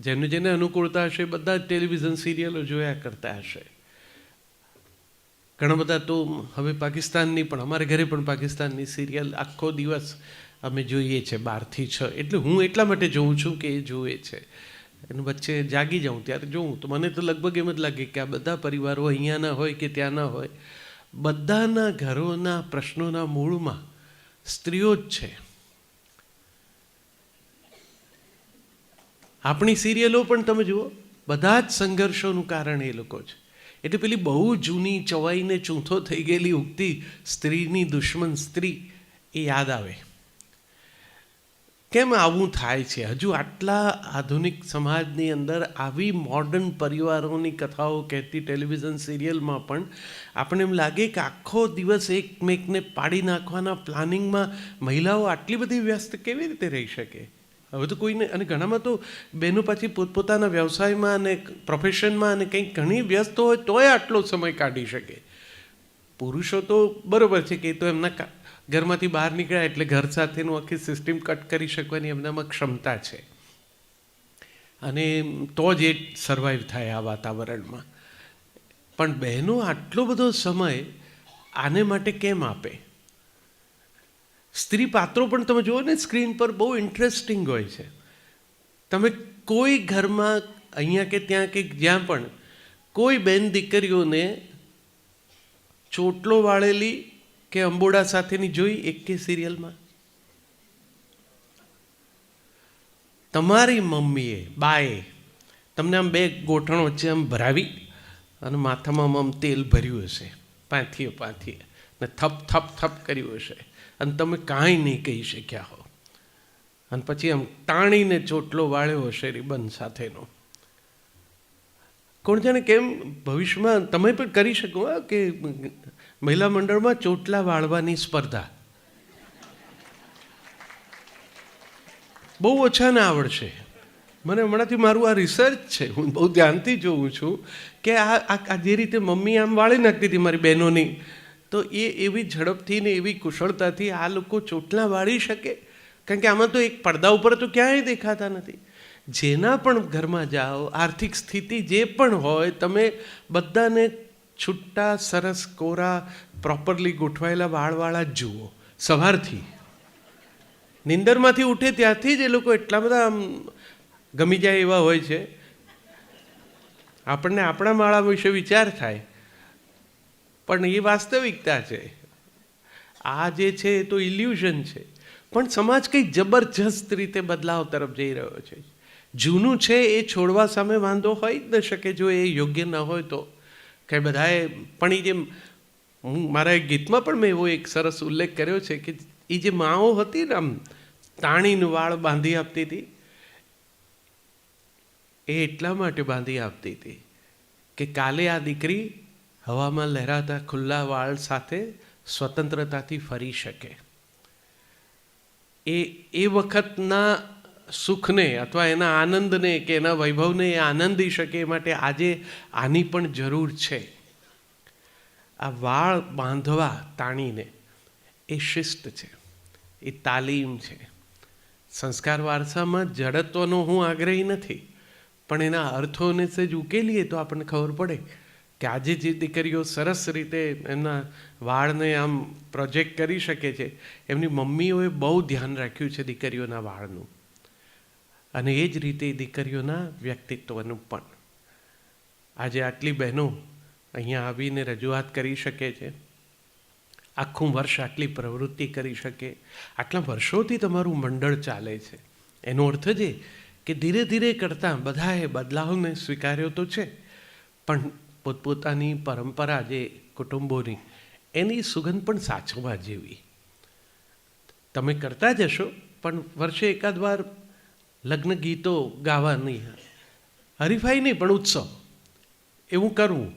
જેને જેને અનુકૂળતા હશે, બધા ટેલિવિઝન સિરિયલો જોયા કરતા હશે. ઘણા બધા તો હવે પાકિસ્તાનની પણ, અમારે ઘરે પણ પાકિસ્તાનની સિરિયલ આખો દિવસ અમે જોઈએ છે, બારથી છ. એટલે હું એટલા માટે જોઉં છું કે એ જુએ છે. એનું વચ્ચે જાગી જાઉં ત્યારે જોઉં. તો મને તો લગભગ એમ જ લાગે કે આ બધા પરિવારો અહીંયાના હોય કે ત્યાંના હોય. બધાના ઘરોના પ્રશ્નોના મૂળમાં સ્ત્રીઓ જ છે. આપણી સિરિયલો પણ તમે જુઓ, બધા જ સંઘર્ષોનું કારણ એ લોકો છે. એટલે પેલી બહુ જૂની ચવાઈને ચૂંથો થઈ ગયેલી ઉગતી સ્ત્રીની દુશ્મન સ્ત્રી, એ યાદ આવે. કેમ આવું થાય છે? હજુ આટલા આધુનિક સમાજની અંદર આવી મોડર્ન પરિવારોની કથાઓ કહેતી ટેલિવિઝન સિરિયલમાં પણ આપણે એમ લાગે કે આખો દિવસ એકમેકને પાડી નાખવાના પ્લાનિંગમાં મહિલાઓ આટલી બધી વ્યસ્ત કેવી રીતે રહી શકે? હવે તો કોઈને, અને ઘણામાં તો બહેનો પાછી પોતપોતાના વ્યવસાયમાં અને પ્રોફેશનમાં અને કંઈક ઘણી વ્યસ્ત હોય તોય આટલો સમય કાઢી શકે. પુરુષો તો બરાબર છે કે તો એમના ઘરમાંથી બહાર નીકળ્યા એટલે ઘર સાથેનું આખી સિસ્ટમ કટ કરી શકવાની એમનામાં ક્ષમતા છે. અને તો જ એ સર્વાઈવ થાય આ વાતાવરણમાં. પણ બહેનો આટલો બધો સમય આને માટે કેમ આપે? સ્ત્રી પાત્રો પણ તમે જુઓ ને, સ્ક્રીન પર બહુ ઇન્ટરેસ્ટિંગ હોય છે. તમે કોઈ ઘરમાં, અહીંયા કે ત્યાં કે જ્યાં પણ, કોઈ બેન દીકરીઓને ચોટલો વાળેલી કે અંબોડા સાથેની જોઈ એક સિરિયલમાં? તમારી મમ્મીએ, બાએ તમને આમ બે ગોઠણ વચ્ચે આમ ભરાવી અને માથામાં આમ તેલ ભર્યું હશે. પાંથીએ પાંથીએ. ને થપ થપ થપ કર્યું હશે. અને તમે કાંઈ નહીં કહી શક્યા હો. અને પછી આમ તાણીને ચોટલો વાળ્યો હશે રિબન સાથેનો. કોણ જાણે કેમ ભવિષ્યમાં તમે પણ કરી શકો કે મહિલા મંડળમાં ચોટલા વાળવાની સ્પર્ધા. બહુ ઓછાને આવડશે. મને હમણાંથી મારું આ રિસર્ચ છે, હું બહુ ધ્યાનથી જોઉં છું કે આ જે રીતે મમ્મી આમ વાળી નાખતી હતી મારી બહેનોની તો એ એવી ઝડપથી ને એવી કુશળતાથી આ લોકો ચોટલા વાળી શકે. કારણ કે આમાં તો એક પડદા ઉપર તો ક્યાંય દેખાતા નથી. જેના પણ ઘરમાં જાઓ, આર્થિક સ્થિતિ જે પણ હોય, તમે બધાને છૂટા સરસ, કોરા, પ્રોપરલી ગોઠવાયેલા વાળવાળા જ જુઓ, સવારથી. નિંદરમાંથી ઉઠે ત્યાંથી જ એ લોકો એટલા બધા આમ ગમી જાય એવા હોય છે. આપણને આપણા માળા વિશે વિચાર થાય. પણ એ વાસ્તવિકતા છે. આ જે છે એ તો ઇલ્યુઝન છે. પણ સમાજ કંઈક જબરજસ્ત રીતે બદલાવ તરફ જઈ રહ્યો છે. જૂનું છે એ છોડવા સામે વાંધો હોય જ ન શકે જો એ યોગ્ય ન હોય તો. કે બધાએ, પણ એ જે હું, મારા એક ગીતમાં પણ મેં એવો એક સરસ ઉલ્લેખ કર્યો છે કે એ જે માઓ હતી ને આમ તાણીનું વાળ બાંધી આપતી હતી, એ એટલા માટે બાંધી આપતી હતી કે કાલે આ દીકરી હવામાં લહેરાતા ખુલ્લા વાળ સાથે સ્વતંત્રતાથી ફરી શકે. એ એ વખતના સુખને અથવા એના આનંદને કે એના વૈભવને એ આનંદી શકે એ માટે આજે આની પણ જરૂર છે. આ વાળ બાંધવા તાણીને એ શિસ્ત છે, એ તાલીમ છે. સંસ્કાર વારસામાં જડત્વનો હું આગ્રહી નથી, પણ એના અર્થોને સેજ ઉકેલીએ તો આપણને ખબર પડે કે આજે જે દીકરીઓ સરસ રીતે એમના વાળને આમ પ્રોજેક્ટ કરી શકે છે, એમની મમ્મીઓએ બહુ ધ્યાન રાખ્યું છે દીકરીઓના વાળનું. અને એ જ રીતે દીકરીઓના વ્યક્તિત્વનું પણ. આજે આટલી બહેનો અહીંયા આવીને રજૂઆત કરી શકે છે. આખું વર્ષ આટલી પ્રવૃત્તિ કરી શકે. આટલા વર્ષોથી તમારું મંડળ ચાલે છે. એનો અર્થ જ એ કે ધીરે ધીરે કરતાં બધાએ બદલાવને સ્વીકાર્યો તો છે. પણ પોતપોતાની પરંપરા જે કુટુંબોની, એની સુગંધ પણ સાચવવા જેવી. તમે કરતા જશો પણ વર્ષે એકાદ વાર લગ્ન ગીતો ગાવાની હરીફાઈ નહીં, પણ ઉત્સવ. એવું કરવું.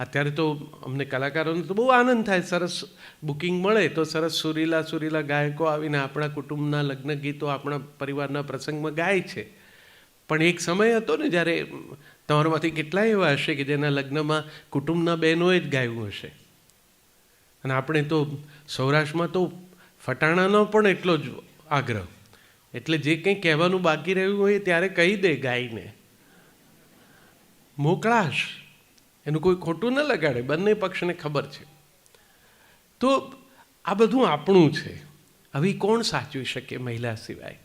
અત્યારે તો અમને કલાકારોને તો બહુ આનંદ થાય, સરસ બુકિંગ મળે તો સરસ સુરીલા સુરીલા ગાયકો આવીને આપણા કુટુંબના લગ્ન ગીતો આપણા પરિવારના પ્રસંગમાં ગાય છે. પણ એક સમય હતો ને જ્યારે તમારામાંથી કેટલા એવા હશે કે જેના લગ્નમાં કુટુંબના બહેનોએ જ ગાયું હશે? અને આપણે તો સૌરાષ્ટ્રમાં તો ફટાણાનો પણ એટલો જ આગ્રહ. એટલે જે કંઈ કહેવાનું બાકી રહ્યું હોય ત્યારે કહી દે ગાયને. મોકળાશ. એનું કોઈ ખોટું ન લગાડે. બંને પક્ષને ખબર છે. તો આ બધું આપણું છે. હવે કોણ સાચવી શકે મહિલા સિવાય?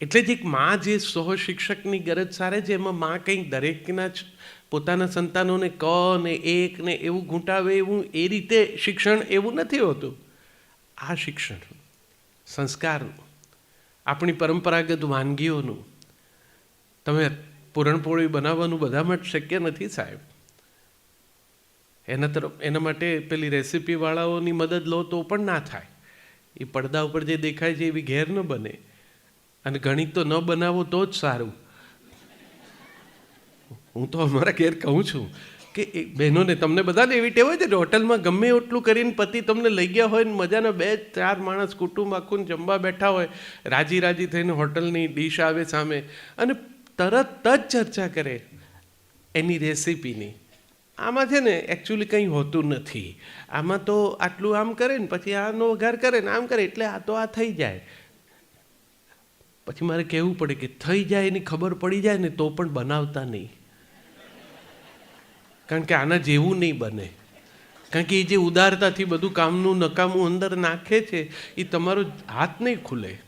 એટલે જ એક માં જે સહ શિક્ષકની ગરજ સારે છે, એમાં માં કંઈક દરેકના જ પોતાના સંતાનોને ક ને એક ને એવું ઘૂંટાવે એવું એ રીતે શિક્ષણ એવું નથી હોતું. આ શિક્ષણ, સંસ્કારનું, આપણી પરંપરાગત વાનગીઓનું, તમે પૂરણપોળી બનાવવાનું બધા માટે શક્ય નથી સાહેબ. એના તરફ, એના માટે પેલી રેસીપીવાળાઓની મદદ લો તો પણ ના થાય. એ પડદા ઉપર જે દેખાય છે એવી ઘેર ન બને. અને ગણિત તો ન બનાવો તો જ સારું. હું તો અમારા ઘેર કહું છું કે બહેનોને તમને બધાને એવી ટેવ હોય છે ને હોટલમાં ગમે એટલું કરીને પતિ તમને લઈ ગયા હોય ને મજાના બે ચાર માણસ કુટુંબ આખું જમવા બેઠા હોય, રાજી રાજી થઈને હોટલની ડીશ આવે સામે અને તરત જ ચર્ચા કરે એની રેસીપીની. આમાં છે ને એકચ્યુઅલી કંઈ હોતું નથી. આમાં તો આટલું આમ કરે ને પછી આનો વઘાર કરે ને આમ કરે એટલે આ તો આ થઈ જાય. પછી મારે કહેવું પડે કે થઈ જાય એની ખબર પડી જાય ને તો પણ બનાવતા નહીં. કારણ કે આના જેવું નહીં બને. કારણ કે એ જે ઉદારતાથી બધું કામનું નકામું અંદર નાખે છે, એ તમારો હાથ નહીં ખુલે.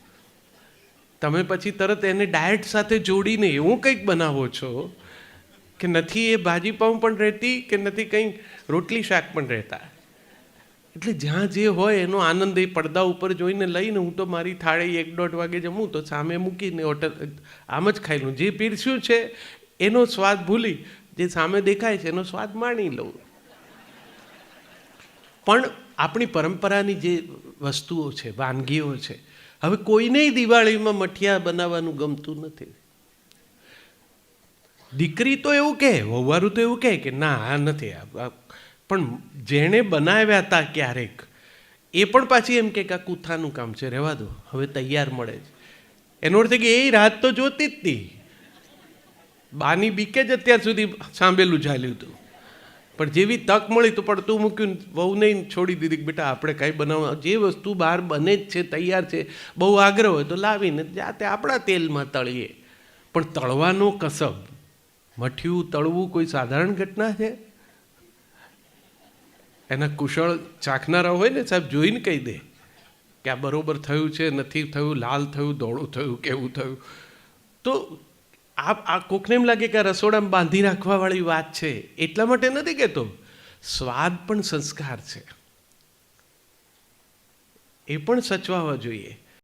તમે પછી તરત એને ડાયટ સાથે જોડીને એવું કંઈક બનાવો છો કે નથી એ ભાજી પણ રહેતી કે નથી કંઈ રોટલી શાક પણ રહેતા? એટલે જ્યાં જે હોય એનો આનંદ એ પડદા ઉપર જોઈને લઈને હું તો મારી થાળી એક દોઢ વાગે જમું તો સામે મૂકીને હોટલ, આમ જ ખાઈ લઉં. જે પીરસ્યું છે એનો સ્વાદ ભૂલી, જે સામે દેખાય છે એનો સ્વાદ માણી લઉં. પણ આપણી પરંપરાની જે વસ્તુઓ છે, વાનગીઓ છે, હવે કોઈને દિવાળીમાં મઠિયા બનાવવાનું ગમતું નથી. દીકરી તો એવું કહે, વહુવારું તો એવું કહે કે, ના, આ નથી પણ જેણે બનાવ્યા હતા ક્યારેક, એ પણ પાછી એમ કે આ કૂથાનું કામ છે, રહેવા દો, હવે તૈયાર મળે છે. એનો અર્થ કે એ રાત તો જોતી જ હતી બાની બીકે જ અત્યાર સુધી સાંભળેલું ચાલ્યું હતું પણ જેવી તક મળી તો પડતું મૂક્યું બહુ નહીં છોડી દીધી બેટા આપણે કાંઈ બનાવવા, જે વસ્તુ બહાર બને જ છે, તૈયાર છે, બહુ આગ્રહ હોય તો લાવીને જાતે આપણા તેલમાં તળીએ. પણ તળવાનો કસબ, મઠિયું તળવું કોઈ સાધારણ ઘટના છે? એના કુશળ ચાખનારા હોય ને સાહેબ, જોઈને કહી દે કે આ બરોબર થયું છે, નથી થયું, લાલ થયું ધોળું થયું, કેવું થયું. તો આ આ કોકને એમ લાગે કે આ રસોડામાં બાંધી રાખવાવાળી વાત છે. એટલા માટે નથી કહેતો. સ્વાદ પણ સંસ્કાર છે. એ પણ સચવાવા જોઈએ.